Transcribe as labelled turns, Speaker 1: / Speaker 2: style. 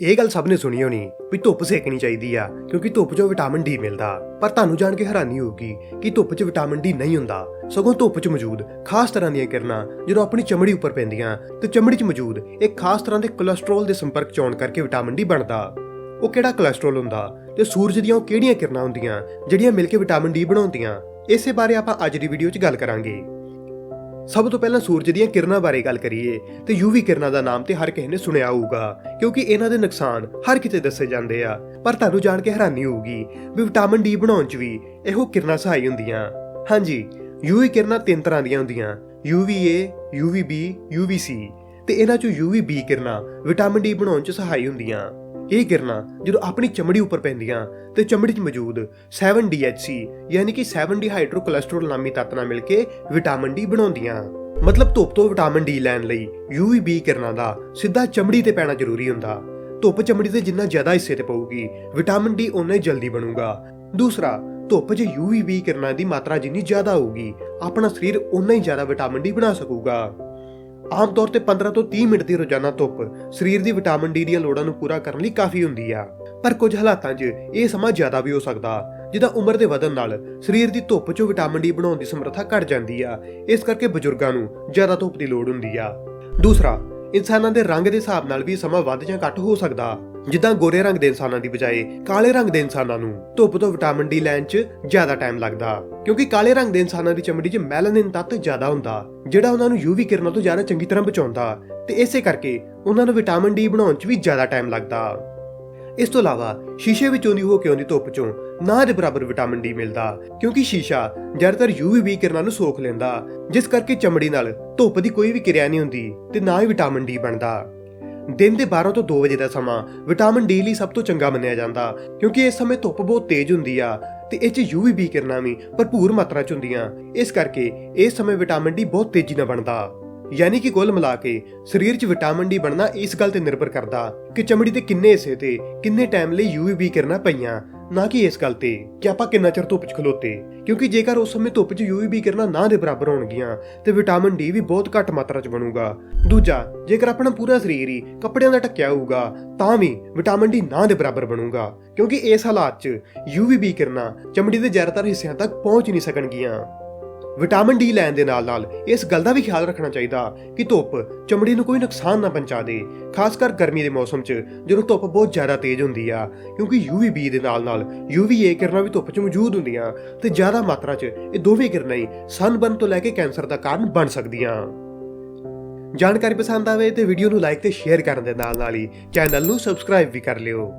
Speaker 1: ਇਹ ਗੱਲ ਸਭ ਨੇ ਸੁਣੀ ਹੋਣੀ ਵੀ ਧੁੱਪ ਸੇਕਣੀ ਚਾਹੀਦੀ ਆ, ਕਿਉਂਕਿ ਧੁੱਪ 'ਚੋਂ ਵਿਟਾਮਿਨ ਡੀ ਮਿਲਦਾ। ਪਰ ਤੁਹਾਨੂੰ ਜਾਣ ਕੇ ਹੈਰਾਨੀ ਹੋਊਗੀ ਕਿ ਧੁੱਪ 'ਚ ਵਿਟਾਮਿਨ ਡੀ ਨਹੀਂ ਹੁੰਦਾ। ਸਗੋਂ ਧੁੱਪ 'ਚ ਮੌਜੂਦ ਖਾਸ ਤਰ੍ਹਾਂ ਦੀਆਂ ਕਿਰਨਾਂ, ਜਦੋਂ ਆਪਣੀ ਚਮੜੀ ਉੱਪਰ ਪੈਂਦੀਆਂ, ਤੇ ਚਮੜੀ 'ਚ ਮੌਜੂਦ ਇੱਕ ਖਾਸ ਤਰ੍ਹਾਂ ਦੇ ਕੋਲੇਸਟ੍ਰੋਲ ਦੇ ਸੰਪਰਕ 'ਚ ਆਉਣ ਕਰਕੇ ਵਿਟਾਮਿਨ ਡੀ ਬਣਦਾ। ਉਹ ਕਿਹੜਾ ਕੋਲੇਸਟ੍ਰੋਲ ਹੁੰਦਾ ਤੇ ਸੂਰਜ ਦੀਆਂ ਉਹ ਕਿਹੜੀਆਂ ਕਿਰਨਾਂ ਹੁੰਦੀਆਂ, ਜਿਹੜੀਆਂ ਮਿਲ ਕੇ ਵਿਟਾਮਿਨ ਡੀ ਬਣਾਉਂਦੀਆਂ? ਇਸੇ ਬਾਰੇ ਆਪਾਂ ਅੱਜ ਦੀ ਵੀਡੀਓ 'ਚ ਗੱਲ ਕਰਾਂਗੇ। ਸਭ ਤੋਂ ਪਹਿਲਾਂ ਸੂਰਜ ਦੀਆਂ ਕਿਰਨਾਂ ਬਾਰੇ ਗੱਲ ਕਰੀਏ ਤੇ ਯੂਵੀ ਕਿਰਨਾਂ ਦਾ ਨਾਮ ਤੇ ਹਰ ਕਿਸੇ ਨੇ ਸੁਣਿਆ ਹੋਊਗਾ ਕਿਉਂਕਿ ਇਹਨਾਂ ਦੇ ਨੁਕਸਾਨ ਹਰ ਕਿਤੇ ਦੱਸੇ ਜਾਂਦੇ ਆ। ਪਰ ਤੁਹਾਨੂੰ ਜਾਣ ਕੇ ਹੈਰਾਨੀ ਹੋਊਗੀ ਵੀ ਵਿਟਾਮਿਨ ਡੀ ਬਣਾਉਣ 'ਚ ਵੀ ਇਹੋ ਕਿਰਨਾਂ ਸਹਾਈ ਹੁੰਦੀਆਂ। ਹਾਂਜੀ ਯੂਵੀ ਕਿਰਨਾਂ ਤਿੰਨ ਤਰ੍ਹਾਂ ਦੀਆਂ ਹੁੰਦੀਆਂ UVA, UVB, UVC ਤੇ ਇਹਨਾਂ 'ਚੋਂ UVB ਕਿਰਨਾਂ ਵਿਟਾਮਿਨ ਡੀ ਬਣਾਉਣ 'ਚ ਸਹਾਈ ਹੁੰਦੀਆਂ। ਇਹ ਕਿਰਨਾਂ ਜਦੋਂ ਆਪਣੀ ਚਮੜੀ ਉੱਪਰ ਪੈਂਦੀਆਂ ਤੇ ਚਮੜੀ 'ਚ ਮੌਜੂਦ 7-DHC ਯਾਨੀ ਕਿ 7-ਡੀਹਾਈਡਰੋ ਨਾਮੀ ਤੱਤ ਨਾਲ ਮਿਲ ਕੇ ਵਿਟਾਮਿਨ ਡੀ ਬਣਾਉਂਦੀਆਂ। ਮਤਲਬ ਧੁੱਪ ਤੋਂ ਵਿਟਾਮਿਨ ਡੀ ਲੈਣ ਲਈ UVB ਕਿਰਨਾਂ ਦਾ ਸਿੱਧਾ ਚਮੜੀ ਤੇ ਪੈਣਾ ਜ਼ਰੂਰੀ ਹੁੰਦਾ। ਧੁੱਪ ਚਮੜੀ ਤੇ ਜਿੰਨਾ ਜ਼ਿਆਦਾ ਹਿੱਸੇ ਤੇ ਪਊਗੀ ਵਿਟਾਮਿਨ ਡੀ ਉਨਾ ਹੀ ਜਲਦੀ ਬਣੂਗਾ। ਦੂਸਰਾ, ਧੁੱਪ 'ਚ UVB ਕਿਰਨਾਂ ਦੀ ਮਾਤਰਾ ਜਿੰਨੀ ਜ਼ਿਆਦਾ ਹੋਊਗੀ, ਆਪਣਾ ਸਰੀਰ ਉਨਾ ਹੀ ਜ਼ਿਆਦਾ ਵਿਟਾਮਿਨ ਡੀ ਬਣਾ ਸਕੂਗਾ। ਆਮ ਤੌਰ ਤੇ 15 ਤੋਂ 30 ਮਿੰਟ ਦੀ ਰੋਜ਼ਾਨਾ ਧੁੱਪ ਸਰੀਰ ਦੀ ਵਿਟਾਮਿਨ ਡੀ ਦੀਆਂ ਲੋੜਾਂ ਨੂੰ ਪੂਰਾ ਕਰਨ ਲਈ ਕਾਫੀ ਹੁੰਦੀ ਆ। ਪਰ ਕੁਝ ਹਾਲਾਤਾਂ 'ਚ ਇਹ ਸਮਾਂ ਜ਼ਿਆਦਾ ਵੀ ਹੋ ਸਕਦਾ, ਜਿੱਦਾਂ ਉਮਰ ਦੇ ਵਧਣ ਨਾਲ ਸਰੀਰ ਦੀ ਧੁੱਪ 'ਚੋਂ ਵਿਟਾਮਿਨ ਡੀ ਬਣਾਉਣ ਦੀ ਸਮਰੱਥਾ ਘਟ ਜਾਂਦੀ ਆ। ਇਸ ਕਰਕੇ ਬਜ਼ੁਰਗਾਂ ਨੂੰ ਜ਼ਿਆਦਾ ਧੁੱਪ ਦੀ ਲੋੜ ਹੁੰਦੀ ਆ। ਦੂਸਰਾ ਇਨਸਾਨਾਂ ਦੇ ਰੰਗ ਦੇ ਹਿਸਾਬ ਨਾਲ ਵੀ ਸਮਾਂ ਵੱਧ ਜਾਂ ਘੱਟ ਹੋ ਸਕਦਾ। ਜਿੱਦਾਂ ਗੋਰੇ ਰੰਗ ਦੇ ਇਨਸਾਨਾਂ ਦੀ ਬਜਾਏ ਕਾਲੇ ਰੰਗ ਦੇ ਇਨਸਾਨਾਂ ਨੂੰ ਧੁੱਪ ਤੋਂ ਵਿਟਾਮਿਨ ਡੀ ਲੈਣ 'ਚ ਜ਼ਿਆਦਾ ਟਾਈਮ ਲੱਗਦਾ। ਕਿਉਂਕਿ ਕਾਲੇ ਰੰਗ ਦੇ ਇਨਸਾਨਾਂ ਦੀ ਚਮੜੀ 'ਚ ਮੈਲਾਨਿਨ ਤੱਤ ਜ਼ਿਆਦਾ ਹੁੰਦਾ, ਜਿਹੜਾ ਉਹਨਾਂ ਨੂੰ ਯੂਵੀ ਕਿਰਨਾਂ ਤੋਂ ਜ਼ਿਆਦਾ ਚੰਗੀ ਤਰ੍ਹਾਂ ਬਚਾਉਂਦਾ ਤੇ ਇਸੇ ਕਰਕੇ ਉਹਨਾਂ ਨੂੰ ਵਿਟਾਮਿਨ ਡੀ ਬਣਾਉਣ 'ਚ ਵੀ ਜ਼ਿਆਦਾ ਟਾਈਮ ਲੱਗਦਾ। ਇਸ ਤੋਂ ਇਲਾਵਾ ਸ਼ੀਸ਼ੇ ਵਿੱਚੋਂ ਦੀ ਹੋ ਕੇ ਆਉਂਦੀ ਧੁੱਪ 'ਚੋਂ ਨਾ ਦੇ ਬਰਾਬਰ ਵਿਟਾਮਿਨ ਡੀ ਮਿਲਦਾ, ਕਿਉਂਕਿ ਸ਼ੀਸ਼ਾ ਜ਼ਿਆਦਾਤਰ UVB ਕਿਰਨਾਂ ਨੂੰ ਸੋਖ ਲੈਂਦਾ, ਜਿਸ ਕਰਕੇ ਚਮੜੀ ਨਾਲ ਧੁੱਪ ਦੀ ਕੋਈ ਵੀ ਕਿਰਿਆ ਨਹੀਂ ਹੁੰਦੀ ਤੇ ਨਾ ਹੀ ਵਿਟਾਮਿਨ ਡੀ ਬਣਦਾ। ਦਿਨ ਦੇ 12 ਤੋਂ 2 ਵਜੇ ਦਾ ਸਮਾਂ ਵਿਟਾਮਿਨ ਡੀ ਲਈ ਸਭ ਤੋਂ ਚੰਗਾ ਮੰਨਿਆ ਜਾਂਦਾ, ਕਿਉਂਕਿ ਇਸ ਸਮੇਂ ਧੁੱਪ ਬਹੁਤ ਤੇਜ਼ ਹੁੰਦੀ ਆ ਤੇ ਇਹ 'ਚ UVB ਕਿਰਨਾਂ ਵੀ ਭਰਪੂਰ ਮਾਤਰਾ 'ਚ ਹੁੰਦੀਆਂ, ਇਸ ਕਰਕੇ ਇਸ ਸਮੇਂ ਵਿਟਾਮਿਨ ਡੀ ਬਹੁਤ ਤੇਜ਼ੀ ਨਾਲ ਬਣਦਾ। ਯਾਨੀ ਕਿ ਕੁੱਲ ਮਿਲਾ ਕੇ ਸਰੀਰ 'ਚ ਵਿਟਾਮਿਨ ਡੀ ਬਣਨਾ ਇਸ ਗੱਲ ਤੇ ਨਿਰਭਰ ਕਰਦਾ ਕਿ ਚਮੜੀ ਦੇ ਕਿੰਨੇ ਹਿੱਸੇ ਤੇ ਕਿੰਨੇ ਟਾਈਮ ਲਈ UVB ਕਿਰਨਾਂ ਪਈਆਂ, ਨਾ ਕਿ ਇਸ ਗੱਲ ਤੇ ਕਿ ਆਪਾਂ ਕਿੰਨਾ ਚਿਰ ਧੁੱਪ 'ਚ ਖਲੋਤੇ। ਕਿਉਂਕਿ ਜੇਕਰ ਉਸ ਸਮੇਂ ਧੁੱਪ 'ਚ UVB ਕਿਰਨਾਂ ਨਾ ਦੇ ਬਰਾਬਰ ਹੋਣਗੀਆਂ, ਤੇ ਵਿਟਾਮਿਨ ਡੀ ਵੀ ਬਹੁਤ ਘੱਟ ਮਾਤਰਾ 'ਚ ਬਣੂਗਾ। ਦੂਜਾ, ਜੇਕਰ ਆਪਣਾ ਪੂਰਾ ਸਰੀਰ ਹੀ ਕੱਪੜਿਆਂ ਦਾ ਢੱਕਿਆ ਹੋਊਗਾ, ਤਾਂ ਵੀ ਵਿਟਾਮਿਨ ਡੀ ਨਾ ਦੇ ਬਰਾਬਰ ਬਣੂਗਾ, ਕਿਉਂਕਿ ਇਸ ਹਾਲਾਤ 'ਚ UVB ਕਿਰਨਾਂ ਚਮੜੀ ਦੇ ਜ਼ਿਆਦਾਤਰ ਹਿੱਸਿਆਂ ਤੱਕ ਪਹੁੰਚ ਨਹੀਂ ਸਕਣਗੀਆਂ। ਵਿਟਾਮਿਨ ਡੀ ਲੈਣ ਦੇ ਨਾਲ-ਨਾਲ ਇਸ ਗੱਲ ਦਾ ਵੀ ਖਿਆਲ ਰੱਖਣਾ ਚਾਹੀਦਾ ਕਿ ਧੁੱਪ ਚਮੜੀ ਨੂੰ ਕੋਈ ਨੁਕਸਾਨ ਨਾ ਪਹੁੰਚਾ ਦੇ, ਖਾਸ ਕਰ ਗਰਮੀ ਦੇ ਮੌਸਮ 'ਚ, ਜਦੋਂ ਧੁੱਪ ਬਹੁਤ ਜ਼ਿਆਦਾ ਤੇਜ਼ ਹੁੰਦੀ ਆ, ਕਿਉਂਕਿ UVB ਦੇ ਨਾਲ-ਨਾਲ UVA ਕਿਰਨਾਂ ਵੀ ਧੁੱਪ 'ਚ ਮੌਜੂਦ ਹੁੰਦੀਆਂ ਤੇ ਜ਼ਿਆਦਾ ਮਾਤਰਾ 'ਚ ਇਹ ਦੋਵੇਂ ਕਿਰਨਾਂ ਹੀ ਸਨਬਰਨ ਤੋਂ ਲੈ ਕੇ ਕੈਂਸਰ ਦਾ ਕਾਰਨ ਬਣ ਸਕਦੀਆਂ। ਜਾਣਕਾਰੀ ਪਸੰਦ ਆਵੇ ਤੇ ਵੀਡੀਓ ਨੂੰ ਲਾਈਕ ਤੇ ਸ਼ੇਅਰ ਕਰਨ ਦੇ ਨਾਲ-ਨਾਲ ਹੀ ਚੈਨਲ ਨੂੰ ਸਬਸਕ੍ਰਾਈਬ ਵੀ ਕਰ ਲਿਓ।